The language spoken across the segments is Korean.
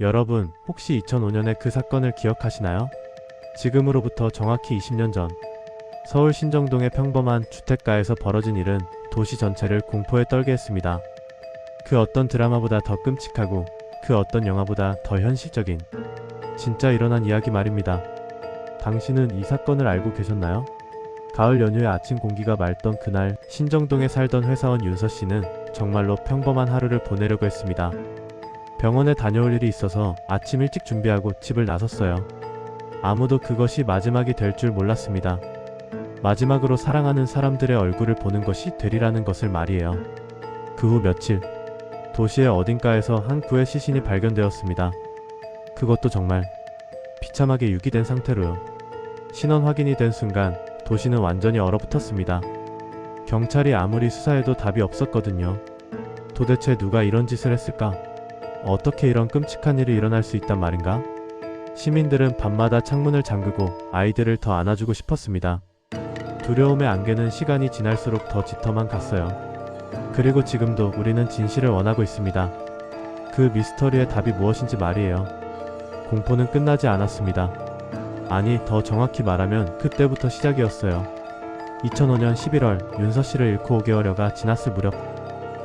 여러분, 혹시 2005년의 그 사건을 기억하시나요? 지금으로부터 정확히 20년 전, 서울 신정동의 평범한 주택가에서 벌어진 일은 도시 전체를 공포에 떨게 했습니다. 그 어떤 드라마보다 더 끔찍하고 그 어떤 영화보다 더 현실적인 진짜 일어난 이야기 말입니다. 당신은 이 사건을 알고 계셨나요? 가을 연휴의 아침 공기가 맑던 그날 신정동에 살던 회사원 윤서 씨는 정말로 평범한 하루를 보내려고 했습니다. 병원에 다녀올 일이 있어서 아침 일찍 준비하고 집을 나섰어요. 아무도 그것이 마지막이 될 줄 몰랐습니다. 마지막으로 사랑하는 사람들의 얼굴을 보는 것이 되리라는 것을 말이에요. 그 후 며칠, 도시의 어딘가에서 한 구의 시신이 발견되었습니다. 그것도 정말 비참하게 유기된 상태로요. 신원 확인이 된 순간 도시는 완전히 얼어붙었습니다. 경찰이 아무리 수사해도 답이 없었거든요. 도대체 누가 이런 짓을 했을까? 어떻게 이런 끔찍한 일이 일어날 수 있단 말인가? 시민들은 밤마다 창문을 잠그고 아이들을 더 안아주고 싶었습니다. 두려움의 안개는 시간이 지날수록 더 짙어만 갔어요. 그리고 지금도 우리는 진실을 원하고 있습니다. 그 미스터리의 답이 무엇인지 말이에요. 공포는 끝나지 않았습니다. 아니, 더 정확히 말하면 그때부터 시작이었어요. 2005년 11월 윤서 씨를 잃고 5개월여가 지났을 무렵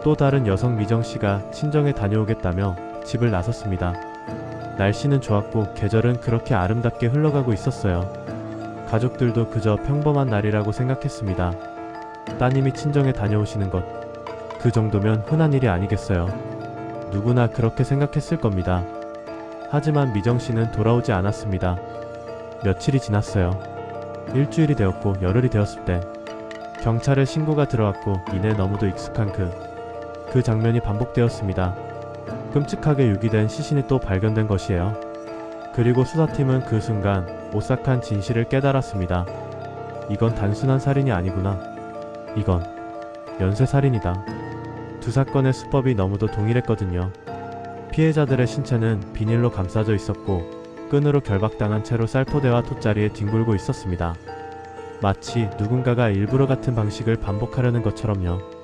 또 다른 여성 미정 씨가 친정에 다녀오겠다며 집을 나섰습니다. 날씨는 좋았고 계절은 그렇게 아름답게 흘러가고 있었어요. 가족들도 그저 평범한 날이라고 생각했습니다. 따님이 친정에 다녀오시는 것. 그 정도면 흔한 일이 아니겠어요. 누구나 그렇게 생각했을 겁니다. 하지만 미정 씨는 돌아오지 않았습니다. 며칠이 지났어요. 일주일이 되었고 열흘이 되었을 때 경찰에 신고가 들어왔고 이내 너무도 익숙한 그, 그 장면이 반복되었습니다. 끔찍하게 유기된 시신이 또 발견된 것이에요. 그리고 수사팀은 그 순간 오싹한 진실을 깨달았습니다. 이건 단순한 살인이 아니구나. 이건 연쇄살인이다. 두 사건의 수법이 너무도 동일했거든요. 피해자들의 신체는 비닐로 감싸져 있었고 끈으로 결박당한 채로 쌀포대와 돗자리에 뒹굴고 있었습니다. 마치 누군가가 일부러 같은 방식을 반복하려는 것처럼요.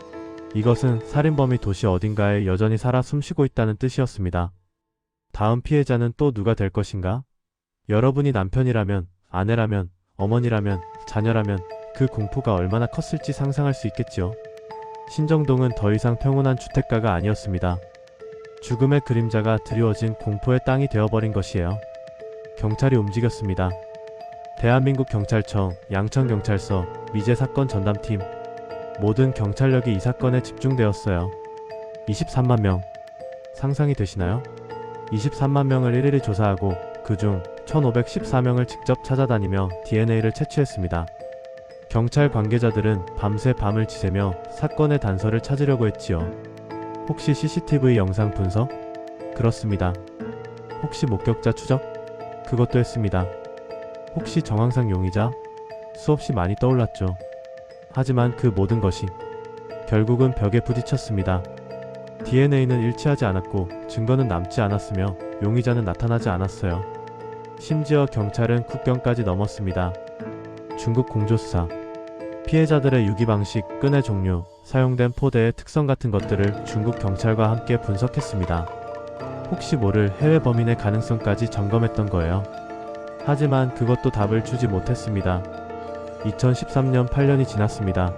이것은 살인범이 도시 어딘가에 여전히 살아 숨쉬고 있다는 뜻이었습니다. 다음 피해자는 또 누가 될 것인가? 여러분이 남편이라면, 아내라면, 어머니라면, 자녀라면 그 공포가 얼마나 컸을지 상상할 수 있겠지요. 신정동은 더 이상 평온한 주택가가 아니었습니다. 죽음의 그림자가 드리워진 공포의 땅이 되어버린 것이에요. 경찰이 움직였습니다. 대한민국 경찰청, 양천경찰서, 미제 사건 전담팀, 모든 경찰력이 이 사건에 집중되었어요. 23만 명. 상상이 되시나요? 23만 명을 일일이 조사하고 그중 1514명을 직접 찾아다니며 DNA를 채취했습니다. 경찰 관계자들은 밤새 밤을 지새며 사건의 단서를 찾으려고 했지요. 혹시 CCTV 영상 분석? 그렇습니다. 혹시 목격자 추적? 그것도 했습니다. 혹시 정황상 용의자? 수없이 많이 떠올랐죠. 하지만 그 모든 것이 결국은 벽에 부딪혔습니다. DNA는 일치하지 않았고 증거는 남지 않았으며 용의자는 나타나지 않았어요. 심지어 경찰은 국경까지 넘었습니다. 중국 공조수사 피해자들의 유기 방식, 끈의 종류, 사용된 포대의 특성 같은 것들을 중국 경찰과 함께 분석했습니다. 혹시 모를 해외 범인의 가능성까지 점검했던 거예요. 하지만 그것도 답을 주지 못했습니다. 2013년 8년이 지났습니다.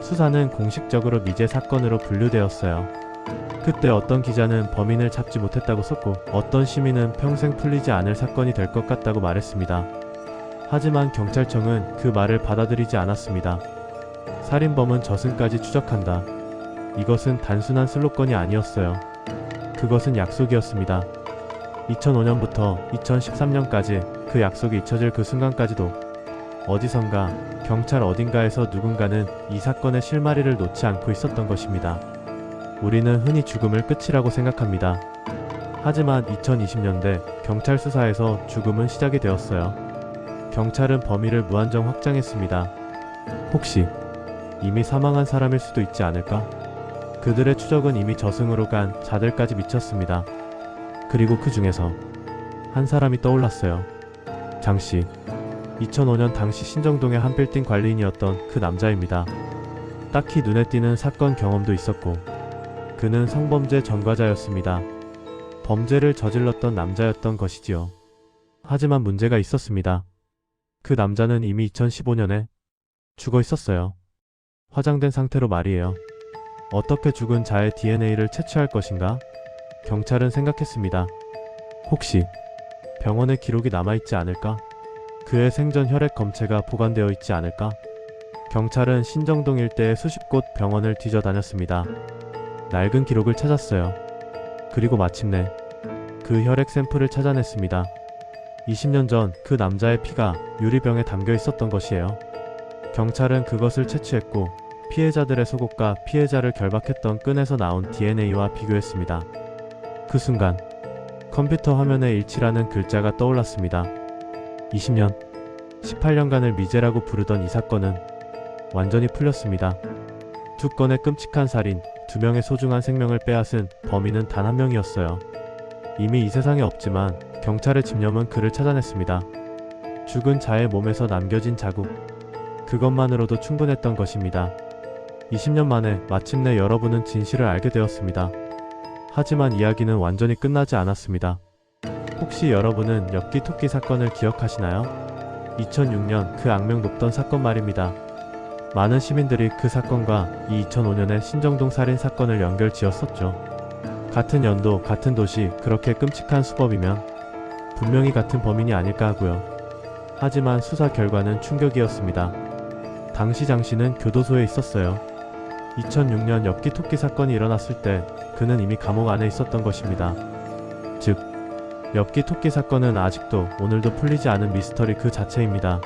수사는 공식적으로 미제 사건으로 분류되었어요. 그때 어떤 기자는 범인을 잡지 못했다고 썼고 어떤 시민은 평생 풀리지 않을 사건이 될 것 같다고 말했습니다. 하지만 경찰청은 그 말을 받아들이지 않았습니다. 살인범은 저승까지 추적한다. 이것은 단순한 슬로건이 아니었어요. 그것은 약속이었습니다. 2005년부터 2013년까지 그 약속이 잊혀질 그 순간까지도 어디선가 경찰 어딘가에서 누군가는 이 사건의 실마리를 놓지 않고 있었던 것입니다. 우리는 흔히 죽음을 끝이라고 생각합니다. 하지만 2020년대 경찰 수사에서 죽음은 시작이 되었어요. 경찰은 범위를 무한정 확장했습니다. 혹시 이미 사망한 사람일 수도 있지 않을까? 그들의 추적은 이미 저승으로 간 자들까지 미쳤습니다. 그리고 그 중에서 한 사람이 떠올랐어요. 장 씨. 2005년 당시 신정동의 한 빌딩 관리인이었던 그 남자입니다. 딱히 눈에 띄는 사건 경험도 있었고, 그는 성범죄 전과자였습니다. 범죄를 저질렀던 남자였던 것이지요. 하지만 문제가 있었습니다. 그 남자는 이미 2015년에 죽어 있었어요. 화장된 상태로 말이에요. 어떻게 죽은 자의 DNA를 채취할 것인가? 경찰은 생각했습니다. 혹시 병원에 기록이 남아있지 않을까? 그의 생전 혈액 검체가 보관되어 있지 않을까? 경찰은 신정동 일대의 수십 곳 병원을 뒤져다녔습니다. 낡은 기록을 찾았어요. 그리고 마침내 그 혈액 샘플을 찾아냈습니다. 20년 전 그 남자의 피가 유리병에 담겨 있었던 것이에요. 경찰은 그것을 채취했고 피해자들의 속옷과 피해자를 결박했던 끈에서 나온 DNA와 비교했습니다. 그 순간 컴퓨터 화면에 일치라는 글자가 떠올랐습니다. 20년, 18년간을 미제라고 부르던 이 사건은 완전히 풀렸습니다. 두 건의 끔찍한 살인, 두 명의 소중한 생명을 빼앗은 범인은 단 한 명이었어요. 이미 이 세상에 없지만 경찰의 집념은 그를 찾아냈습니다. 죽은 자의 몸에서 남겨진 자국. 그것만으로도 충분했던 것입니다. 20년 만에 마침내 여러분은 진실을 알게 되었습니다. 하지만 이야기는 완전히 끝나지 않았습니다. 혹시 여러분은 엽기 토끼 사건을 기억하시나요? 2006년 그 악명 높던 사건 말입니다. 많은 시민들이 그 사건과 이 2005년의 신정동 살인 사건을 연결 지었었죠. 같은 연도, 같은 도시, 그렇게 끔찍한 수법이면 분명히 같은 범인이 아닐까 하고요. 하지만 수사 결과는 충격이었습니다. 당시 장 씨는 교도소에 있었어요. 2006년 엽기 토끼 사건이 일어났을 때 그는 이미 감옥 안에 있었던 것입니다. 즉, 엽기 토끼 사건은 아직도 오늘도 풀리지 않은 미스터리 그 자체입니다.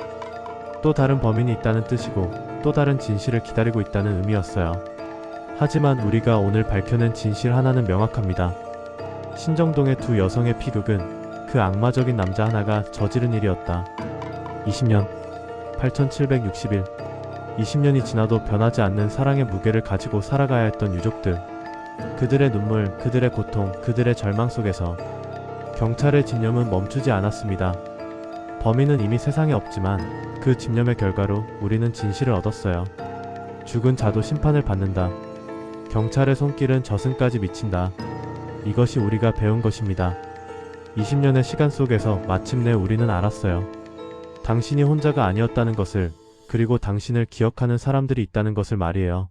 또 다른 범인이 있다는 뜻이고 또 다른 진실을 기다리고 있다는 의미였어요. 하지만 우리가 오늘 밝혀낸 진실 하나는 명확합니다. 신정동의 두 여성의 피극은 그 악마적인 남자 하나가 저지른 일이었다. 20년, 8760일, 20년이 지나도 변하지 않는 사랑의 무게를 가지고 살아가야 했던 유족들. 그들의 눈물, 그들의 고통, 그들의 절망 속에서 경찰의 집념은 멈추지 않았습니다. 범인은 이미 세상에 없지만 그 집념의 결과로 우리는 진실을 얻었어요. 죽은 자도 심판을 받는다. 경찰의 손길은 저승까지 미친다. 이것이 우리가 배운 것입니다. 20년의 시간 속에서 마침내 우리는 알았어요. 당신이 혼자가 아니었다는 것을, 그리고 당신을 기억하는 사람들이 있다는 것을 말이에요.